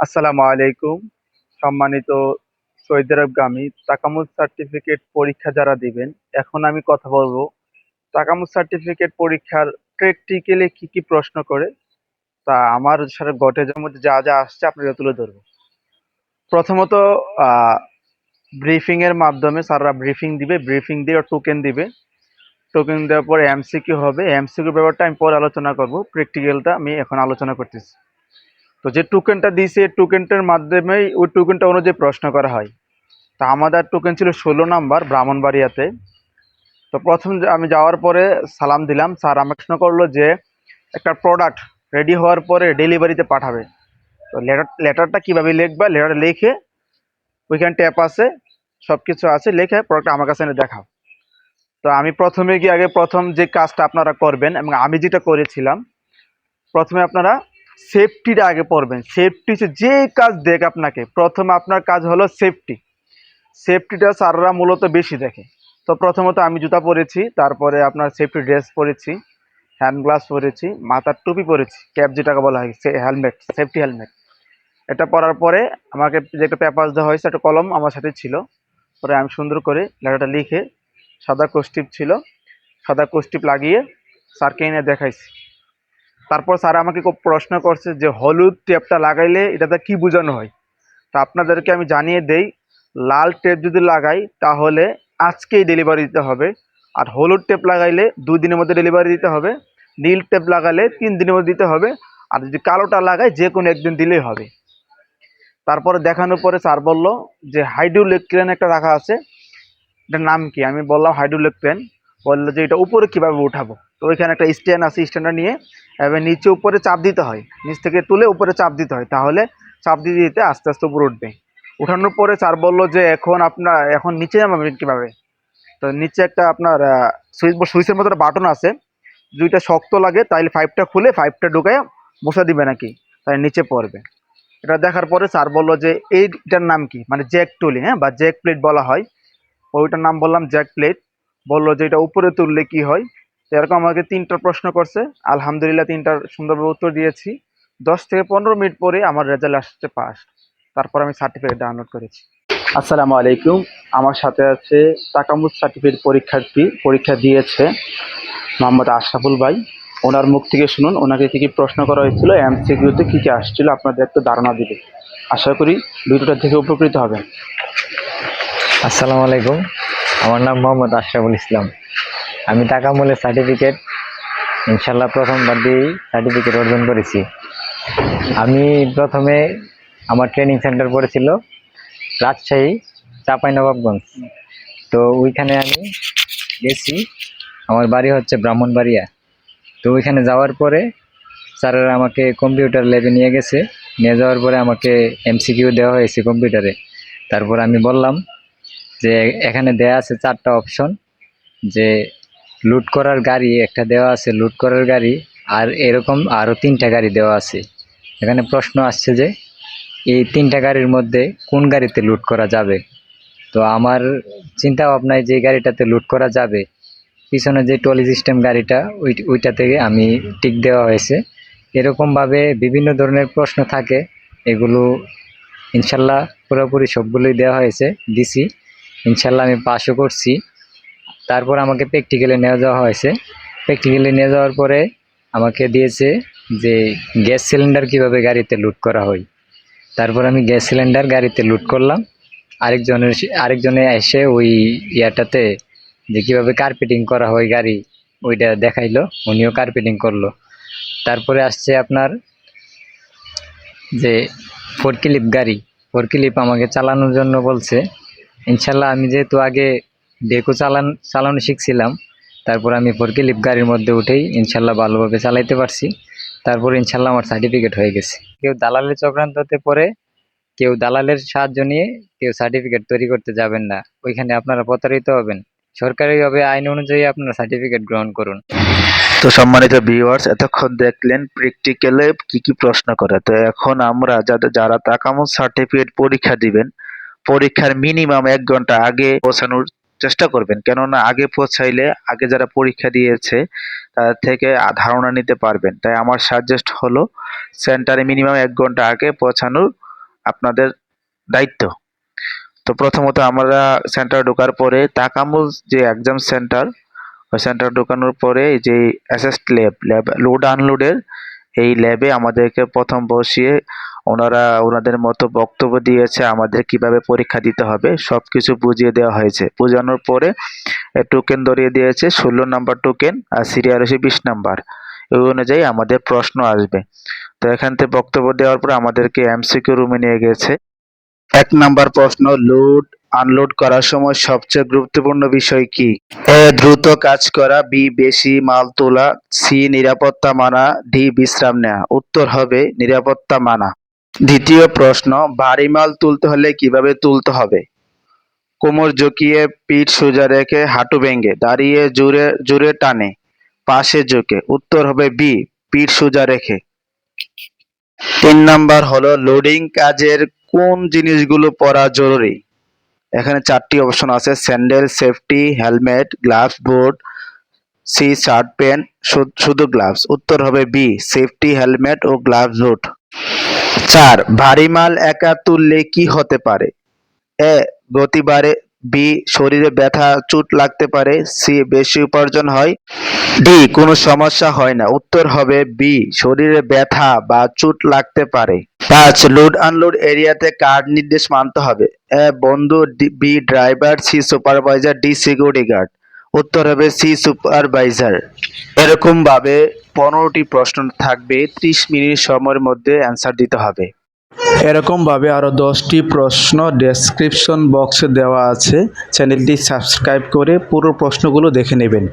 আসসালামু আলাইকুম। সম্মানিত সৌদি আরবগামী তাকামুল সার্টিফিকেট পরীক্ষা যারা দিবেন, এখন আমি কথা বলব তাকামুল সার্টিফিকেট পরীক্ষার প্র্যাকটিক্যালি কি কি প্রশ্ন করে, তা আমার সাথে যাওয়ার মধ্যে যা যা আসছে আপনাদের তুলে ধরবো। প্রথমত ব্রিফিং এর মাধ্যমে স্যাররা ব্রিফিং দিবে, ব্রিফিং দিয়ে টোকেন দিবে। টোকেন দেওয়ার পরে এমসিকিউ হবে। এমসিকিউ ব্যাপারটা আমি পরে আলোচনা করব, প্র্যাকটিক্যালটা আমি এখন আলোচনা করতেছি। তো যে টোকেনটা দিয়েছে টোকেনটার মাধ্যমেই ওই টোকেনটা অনুযায়ী প্রশ্ন করা হয়। তা আমাদের টোকেন ছিল ষোলো নাম্বার ব্রাহ্মণবাড়িয়াতে। তো প্রথম আমি যাওয়ার পরে সালাম দিলাম। স্যার আমাকে প্রশ্ন করল যে, একটা প্রোডাক্ট রেডি হওয়ার পরে ডেলিভারিতে পাঠাবে। তো লেটার লেটারটা কীভাবে লিখবা? লেটার লিখে ওইখানে ট্যাপ আছে সব কিছু আছে, লিখে প্রোডাক্টটা আমার কাছে এনে দেখাও। তো আমি প্রথমে গিয়ে আগে প্রথম যে কাজটা আপনারা করবেন এবং আমি যেটা করেছিলাম, প্রথমে আপনারা সেফটিটা আগে পড়বেন। সেফটি হচ্ছে যে কাজ দেখ আপনাকে। প্রথম আপনার কাজ হলো সেফটি সেফটিটা স্যাররা মূলত বেশি দেখে। তো প্রথমত আমি জুতা পরেছি, তারপরে আপনার সেফটি ড্রেস পরেছি হ্যান্ড গ্লাভস পরেছি, মাথার টুপি পরেছি ক্যাপ যেটাকে বলা হয় হেলমেট সেফটি হেলমেট এটা পরার পরে আমাকে যে একটা পেপার দেওয়া হয়েছে, একটা কলম আমার সাথে ছিল। পরে আমি সুন্দর করে লেটারটা লিখে সাদা কোস্টিপ ছিল। সাদা কোস্টিপ লাগিয়ে স্যারকে এনে দেখাইছি। তারপর স্যার আমাকে খুব প্রশ্ন করছে যে, হলুদ টেপটা লাগাইলে এটাতে কি বোঝানো হয়? তো আপনাদেরকে আমি জানিয়ে দেই, লাল টেপ যদি লাগাই, তাহলে আজকেই ডেলিভারি দিতে হবে। আর হলুদ টেপ লাগাইলে দুই দিনের মধ্যে ডেলিভারি দিতে হবে। নীল টেপ লাগালে তিন দিনের মধ্যে দিতে হবে। আর যদি কালোটা লাগাই, যে কোনো একদিন দিলেই হবে। তারপরে দেখানোর পরে স্যার বলল যে হাইড্রোলেক্ট্রেন একটা রাখা আছে। এটার নাম কি? আমি বললাম হাইড্রোলেক্ট্রেন বলল যে এটা উপরে কীভাবে উঠাবো? তো ওইখানে একটা স্ট্যান্ড আছে স্ট্যান্ডটা নিয়ে এবার নিচে উপরে চাপ দিতে হয়। নিচ থেকে তুলে উপরে চাপ দিতে হয়। তাহলে চাপ দিতে দিতে আস্তে আস্তে উপরে উঠবে। উঠানোর পরে স্যার বলল যে এখন আপনার, এখন নিচে নামাবেন কীভাবে? তো নিচে একটা আপনার সুইচ সুইচের মতো একটা বাটন আছে। দুইটা শক্ত লাগে, তাইলে পাইপটা খুলে পাইপটা ঢুকায় বসা দিবে নাকি? তাই নিচে পড়বে। এটা দেখার পরে স্যার বলল যে এইটার নাম কি? মানে জ্যাক টুলি হ্যাঁ বা জ্যাক প্লেট বলা হয়। ওইটার নাম বললাম জ্যাক প্লেট বলল যে এটা উপরে তুললে কি হয়? এরকম আমাকে তিনটা প্রশ্ন করছে। আলহামদুলিল্লাহ তিনটার সুন্দরভাবে উত্তর দিয়েছি। দশ থেকে পনেরো মিনিট পরে আমার রেজাল্ট আসছে পাস তারপর আমি সার্টিফিকেট ডাউনলোড করেছি। আসসালামু আলাইকুম। আমার সাথে আছে তাকামুদ সার্টিফিকেট পরীক্ষার্থী পরীক্ষা দিয়েছে মোহাম্মদ আশরাফুল ভাই। ওনার মুখ থেকে শুনুন ওনাকে কী কী প্রশ্ন করা হয়েছিল এমসিকিউতে কী কী আসছিল আপনাদের একটু ধারণা দিবে। আশা করি ভিডিওটা থেকে উপকৃত হবেন। আসসালামু আলাইকুম। আমার নাম মোহাম্মদ আশরাফুল ইসলাম। আমি টাকামূলের সার্টিফিকেট ইনশাল্লাহ প্রথমবার দিয়েই সার্টিফিকেট অর্জন করেছি। আমি প্রথমে আমার ট্রেনিং সেন্টার পড়েছিল রাজশাহী, চাঁপাইনবাবগঞ্জ। তো ওইখানে আমি গেছি, আমার বাড়ি হচ্ছে ব্রাহ্মণবাড়িয়া। তো ওইখানে যাওয়ার পরে স্যারেরা আমাকে কম্পিউটার ল্যাবে নিয়ে গেছে। নিয়ে যাওয়ার পরে আমাকে এমসিকিউ দেওয়া হয়েছে কম্পিউটারে তারপর আমি বললাম যে এখানে দেয়া আছে চারটা অপশন যে লুট করার গাড়ি একটা দেওয়া আছে লুট করার গাড়ি, আর এরকম আরও তিনটা গাড়ি দেওয়া আছে। এখানে প্রশ্ন আসছে যে, এই তিনটা গাড়ির মধ্যে কোন গাড়িতে লুট করা যাবে? তো আমার চিন্তা ভাবনায় যে গাড়িটাতে লুট করা যাবে, পিছনে যে টলি সিস্টেম গাড়িটা, ওই, ওইটা থেকে আমি টিক দেওয়া হয়েছে। এরকমভাবে বিভিন্ন ধরনের প্রশ্ন থাকে, এগুলো ইনশাল্লাহ পুরোপুরি সবগুলোই দেওয়া হয়েছে, দিছি। ইনশাল্লাহ আমি পাসও করছি। তারপর আমাকে প্র্যাকটিক্যালে নিয়ে যাওয়া হয়েছে। প্র্যাকটিক্যালে নিয়ে যাওয়ার পরে আমাকে দিয়েছে যে গ্যাস সিলিন্ডার কীভাবে গাড়িতে লুট করা হয়। তারপর আমি গ্যাস সিলিন্ডার গাড়িতে লুট করলাম। আরেকজনের আরেকজনে এসে ওই ইয়াটাতে যে কীভাবে কার্পেটিং করা হয় গাড়ি, ওইটা দেখাইলো। উনিও কার্পেটিং করল। তারপরে আসছে আপনার যে ফোরকিলিপ গাড়ি। ফোরকিলিপ আমাকে চালানোর জন্য বলছে। ইনশাল্লাহ আমি যেহেতু আগে ডেকো চালান, চালানো শিখছিলাম, তারপর আমি ফোরকিলিপ গাড়ির মধ্যে উঠেই ইনশাল্লাহ ভালোভাবে চালাইতে পারছি। তারপর ইনশাল্লাহ আমার সার্টিফিকেট হয়ে গেছে। কেউ দালালের চক্রান্ততে পরে কেউ দালালের সাহায্য নিয়ে, কেউ সার্টিফিকেট তৈরি করতে যাবেন না। ওইখানে আপনারা প্রতারিত হবেন। সরকারিভাবে আইন অনুযায়ী আপনারা সার্টিফিকেট গ্রহণ করুন। তো সম্মানিত ভিউয়ার্স এতক্ষণ দেখলেন প্র্যাকটিক্যালে কি কি প্রশ্ন করে। তো এখন আমরা যাদের, যারা তাকামুল সার্টিফিকেট পরীক্ষা দিবেন পরীক্ষার মিনিমাম এক ঘণ্টা আগে পৌঁছানোর চেষ্টা করবেন। কেননা আগে পৌঁছাইলে, আগে যারা পরীক্ষা দিয়েছে, তাদের থেকে ধারণা নিতে পারবেন। তাই আমার সাজেস্ট হলো সেন্টারে মিনিমাম এক ঘণ্টা আগে পৌঁছানোর আপনাদের দায়িত্ব। তো প্রথমত আমরা সেন্টার ঢোকার পরে তাকামুল যে এক্সাম সেন্টার ওই সেন্টার ঢোকানোর পরে যে অ্যাসেস্ট ল্যাব ল্যাব লোড আনলোডের এই ল্যাবে আমাদেরকে প্রথম বসিয়ে ওনারা ওনাদের মতো বক্তব্য দিয়েছে আমাদের কীভাবে পরীক্ষা দিতে হবে সব কিছু বুঝিয়ে দেওয়া হয়েছে। বোঝানোর পরে টোকেন ধরিয়ে দিয়েছে, ষোলো নাম্বার টোকেন আর সিরিয়াল হচ্ছে বিশ নাম্বার ওই অনুযায়ী আমাদের প্রশ্ন আসবে। তো এখান থেকে বক্তব্য দেওয়ার পর আমাদেরকে এমসিকিউ রুমে নিয়ে গেছে। এক নাম্বার প্রশ্ন লোড আনলোড করার সময় সবচেয়ে গুরুত্বপূর্ণ বিষয় কি? এ, দ্রুত কাজ করা বি বেশি মাল তোলা সি নিরাপত্তা মানা ডি বিশ্রাম নেওয়া। উত্তর হবে, নিরাপত্তা মানা। দ্বিতীয় প্রশ্ন ভারী মাল তুলতে হলে কীভাবে তুলতে হবে? কোমর ঝুঁকিয়ে পিঠ সোজা রেখে হাঁটু ভেঙে, দাঁড়িয়ে জোরে টানে, পাশে ঝুঁকে, উত্তর হবে বি, পিঠ সোজা রেখে। তিন নাম্বার হলো লোডিং কাজের কোন জিনিসগুলো পরা জরুরি? এখানে চারটি অপশন আছে sandal safety helmet gloves boot C shirt pant শুধু গ্লাভস উত্তর হবে বি সেফটি হেলমেট ও গ্লাভস বুট চার, ভারী মাল একা তুললে কি হতে পারে? এ গতি বাড়ে বি, শরীরে ব্যথা, চোট লাগতে পারে, সি, বেশি উপার্জন হয়, ডি, কোনো সমস্যা হয় না। উত্তর হবে বি, শরীরে ব্যথা বা চোট লাগতে পারে। পাঁচ, লোড আনলোড এরিয়াতে কার নির্দেশ মানতে হবে। এ, বন্ধু B, driver, C, supervisor, D, security guard. উত্তর হবে সি সুপারভাইজার। এরকমভাবে পনেরোটি প্রশ্ন থাকবে, ত্রিশ মিনিট সময়ের মধ্যে অ্যান্সার দিতে হবে। এরকমভাবে আরও দশটি প্রশ্ন ডেসক্রিপশন বক্সে দেওয়া আছে। চ্যানেলটি সাবস্ক্রাইব করে পুরো প্রশ্নগুলো দেখে নেবেন।